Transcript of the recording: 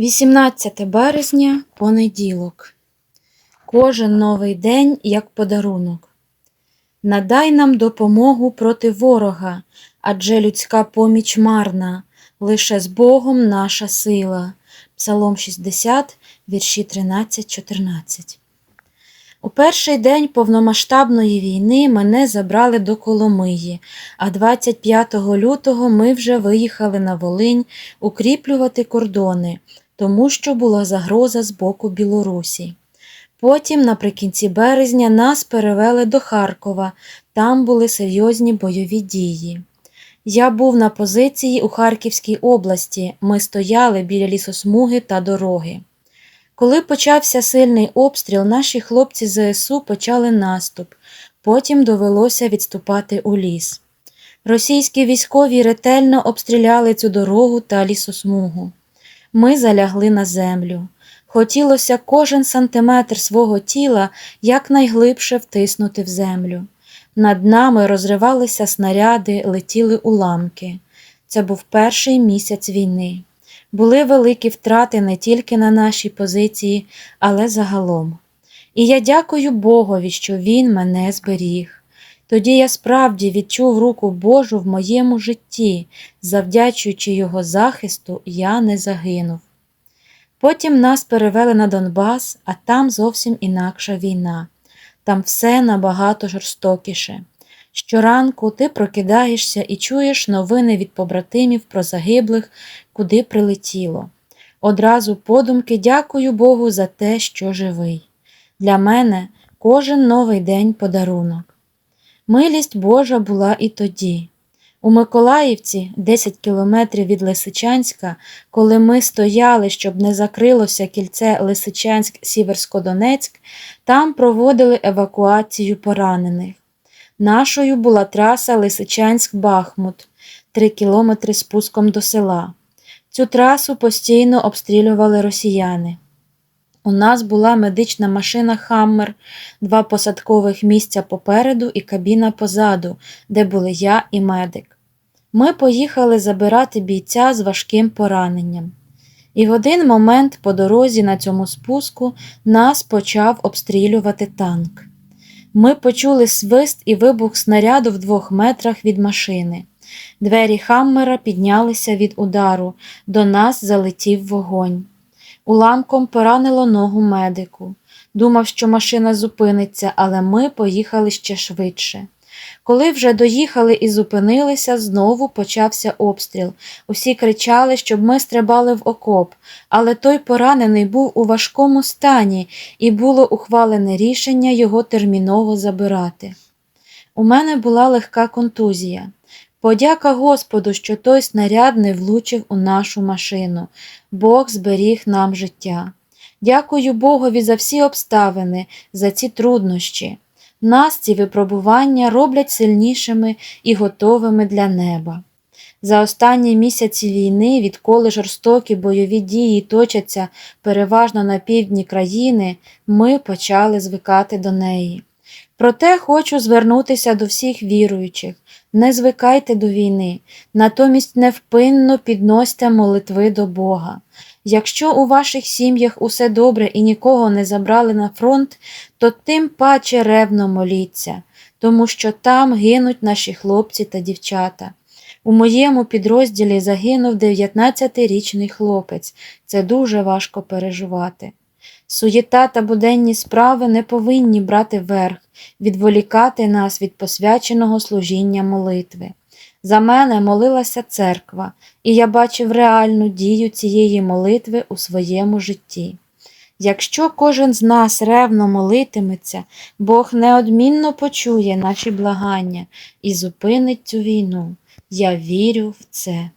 18 березня, понеділок. Кожен новий день як подарунок. Надай нам допомогу проти ворога, адже людська поміч марна, лише з Богом наша сила. Псалом 60, вірші 13-14. У перший день повномасштабної війни мене забрали до Коломиї, а 25 лютого ми вже виїхали на Волинь укріплювати кордони, тому що була загроза з боку Білорусі. Потім, наприкінці березня, нас перевели до Харкова, там були серйозні бойові дії. Я був на позиції у Харківській області, ми стояли біля лісосмуги та дороги. Коли почався сильний обстріл, наші хлопці ЗСУ почали наступ, потім довелося відступати у ліс. Російські військові ретельно обстріляли цю дорогу та лісосмугу. Ми залягли на землю. Хотілося кожен сантиметр свого тіла якнайглибше втиснути в землю. Над нами розривалися снаряди, летіли уламки. Це був перший місяць війни. Були великі втрати не тільки на нашій позиції, але загалом. І я дякую Богові, що Він мене зберіг. Тоді я справді відчув руку Божу в моєму житті, завдячуючи Його захисту, я не загинув. Потім нас перевели на Донбас, а там зовсім інакша війна. Там все набагато жорстокіше. Щоранку ти прокидаєшся і чуєш новини від побратимів про загиблих, куди прилетіло. Одразу подумки дякую Богу за те, що живий. Для мене кожен новий день подарунок. Милість Божа була і тоді. У Миколаївці, 10 кілометрів від Лисичанська, коли ми стояли, щоб не закрилося кільце Лисичанськ-Сіверськодонецьк, там проводили евакуацію поранених. Нашою була траса Лисичанськ-Бахмут, 3 кілометри спуском до села. Цю трасу постійно обстрілювали росіяни. У нас була медична машина Хаммер, два посадкових місця попереду і кабіна позаду, де були я і медик. Ми поїхали забирати бійця з важким пораненням. І в один момент по дорозі на цьому спуску нас почав обстрілювати танк. Ми почули свист і вибух снаряду в двох метрах від машини. Двері Хаммера піднялися від удару, до нас залетів вогонь. Уламком поранило ногу медику. Думав, що машина зупиниться, але ми поїхали ще швидше. Коли вже доїхали і зупинилися, знову почався обстріл. Усі кричали, щоб ми стрибали в окоп, але той поранений був у важкому стані, і було ухвалене рішення його терміново забирати. У мене була легка контузія. Подяка Господу, що той снаряд не влучив у нашу машину. Бог зберіг нам життя. Дякую Богові за всі обставини, за ці труднощі. Нас ці випробування роблять сильнішими і готовими для неба. За останні місяці війни, відколи жорстокі бойові дії точаться переважно на півдні країни, ми почали звикати до неї. Проте хочу звернутися до всіх віруючих. Не звикайте до війни, натомість невпинно підносьте молитви до Бога. Якщо у ваших сім'ях усе добре і нікого не забрали на фронт, то тим паче ревно моліться, тому що там гинуть наші хлопці та дівчата. У моєму підрозділі загинув 19-річний хлопець, це дуже важко переживати. Суєта та буденні справи не повинні брати верх, відволікати нас від посвяченого служіння молитви. За мене молилася церква, і я бачив реальну дію цієї молитви у своєму житті. Якщо кожен з нас ревно молитиметься, Бог неодмінно почує наші благання і зупинить цю війну. Я вірю в це.